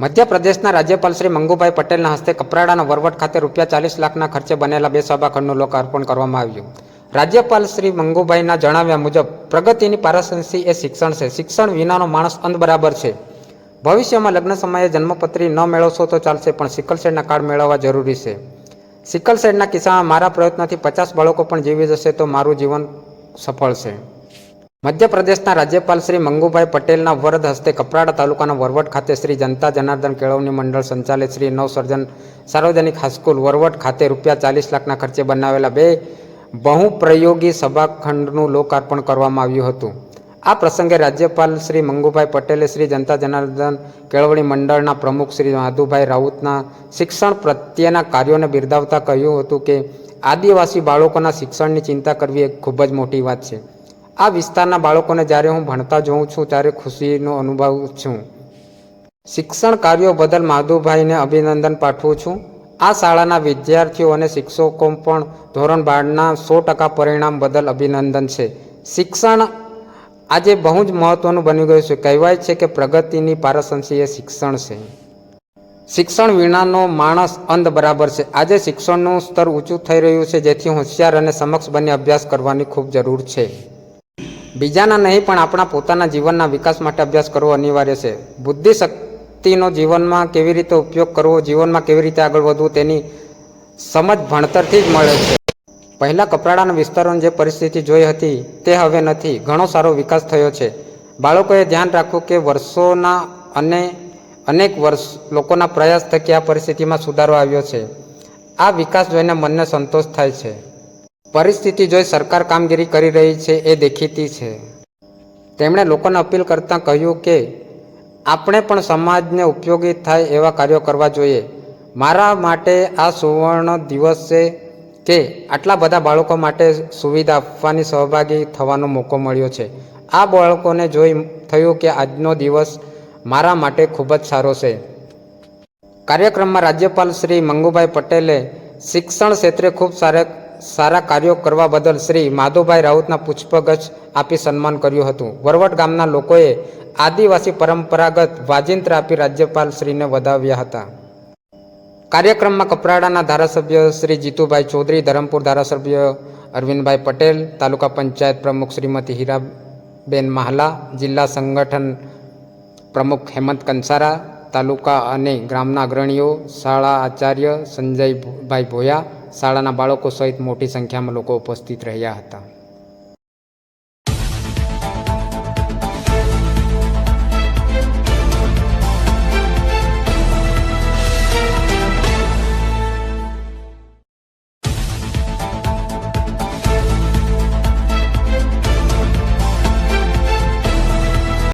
મધ્યપ્રદેશના રાજ્યપાલ શ્રી મંગુભાઈ પટેલના હસ્તે કપરાડાના વરવટ ખાતે રૂપિયા ચાલીસ લાખના ખર્ચે બનેલા બે સભાખંડનું લોકાર્પણ કરવામાં આવ્યું. રાજ્યપાલ શ્રી મંગુભાઈના જણાવ્યા મુજબ, પ્રગતિની પારસંસી એ શિક્ષણ છે. શિક્ષણ વિનાનો માણસ અંધ બરાબર છે. ભવિષ્યમાં લગ્ન સમયે જન્મપત્રી ન મેળવશો તો ચાલશે, પણ સિકલસેડના કાર્ડ મેળવવા જરૂરી છે. સિકલસેડના કિસ્સામાં મારા પ્રયત્નથી પચાસ બાળકો પણ જીવી જશે તો મારું જીવન સફળ છે. મધ્યપ્રદેશના રાજ્યપાલ શ્રી મંગુભાઈ પટેલના વરદ હસ્તે કપરાડા તાલુકાના વરવટ ખાતે શ્રી જનતા જનાર્દન કેળવણી મંડળ સંચાલિત શ્રી નવસર્જન સાર્વજનિક હાઈસ્કૂલ વરવટ ખાતે રૂપિયા ચાલીસ લાખના ખર્ચે બનાવેલા બે બહુપ્રયોગી સભાખંડનું લોકાર્પણ કરવામાં આવ્યું હતું. આ પ્રસંગે રાજ્યપાલ શ્રી મંગુભાઈ પટેલે શ્રી જનતા જનાર્દન કેળવણી મંડળના પ્રમુખ શ્રી માધુભાઈ રાઉતના શિક્ષણ પ્રત્યેના કાર્યોને બિરદાવતા કહ્યું હતું કે, આદિવાસી બાળકોના શિક્ષણની ચિંતા કરવી એ ખૂબ જ મોટી વાત છે. આ વિસ્તારના બાળકોને જ્યારે હું ભણતા જોઉં છું, ત્યારે ખુશીનો અનુભવ છું. શિક્ષણ કાર્યો બદલ માધુભાઈને અભિનંદન પાઠવું છું. આ શાળાના વિદ્યાર્થીઓ અને શિક્ષકો પણ ધોરણ બારના સો ટકા પરિણામ બદલ અભિનંદન છે. શિક્ષણ આજે બહુ જ મહત્વનું બની ગયું છે. કહેવાય છે કે પ્રગતિની પારસંસી એ શિક્ષણ છે. શિક્ષણ વિનાનો માણસ અંધ બરાબર છે. આજે શિક્ષણનું સ્તર ઊંચું થઈ રહ્યું છે, જેથી હોશિયાર અને સમક્ષ બની અભ્યાસ કરવાની ખૂબ જરૂર છે. બીજાના નહીં, પણ આપણા પોતાના જીવનના વિકાસ માટે અભ્યાસ કરવો અનિવાર્ય છે. બુદ્ધિ શક્તિનો જીવનમાં કેવી રીતે ઉપયોગ કરવો, જીવનમાં કેવી રીતે આગળ વધવું, તેની સમજ ભણતરથી જ મળે છે. પહેલાં કપરાડાના વિસ્તારોની જે પરિસ્થિતિ જોઈ હતી, તે હવે નથી. ઘણો સારો વિકાસ થયો છે. બાળકોએ ધ્યાન રાખવું કે વર્ષોના અને અનેક વર્ષ લોકોના પ્રયાસ થકી આ પરિસ્થિતિમાં સુધારો આવ્યો છે. આ વિકાસ જોઈને મનને સંતોષ થાય છે. પરિસ્થિતિ જોઈ સરકાર કામગીરી કરી રહી છે એ દેખીતી છે. તેમણે લોકોને અપીલ કરતાં કહ્યું કે, આપણે પણ સમાજને ઉપયોગી થાય એવા કાર્યો કરવા જોઈએ. મારા માટે આ સુવર્ણ દિવસ છે કે આટલા બધા બાળકો માટે સુવિધા આપવાની સહભાગી થવાનો મોકો મળ્યો છે. આ બાળકોને જોઈ થયું કે આજનો દિવસ મારા માટે ખૂબ જ સારો છે. કાર્યક્રમમાં રાજ્યપાલ શ્રી મંગુભાઈ પટેલે શિક્ષણ ક્ષેત્રે ખૂબ સારા સારા કાર્યો કરવા બદલ શ્રી માધુભાઈ રાઉતના પુષ્પગચ્છ આપી સન્માન કર્યું હતું. વરવટ ગામના લોકોએ આદિવાસી પરંપરાગત વાજિંત્ર આપી રાજ્યપાલ શ્રીને વધાવ્યા હતા. કાર્યક્રમમાં કપરાડાના ધારાસભ્ય શ્રી જીતુભાઈ ચૌધરી, ધરમપુર ધારાસભ્ય અરવિંદભાઈ પટેલ, તાલુકા પંચાયત પ્રમુખ શ્રીમતી હીરાબેન માહલા, જિલ્લા સંગઠન પ્રમુખ હેમંત કંસારા, તાલુકા અને ગ્રામના અગ્રણીઓ શાળા આચાર્ય સંજયભાઈ ભોયા શાળાના બાળકો સહિત મોટી સંખ્યામાં લોકો ઉપસ્થિત રહ્યા હતા.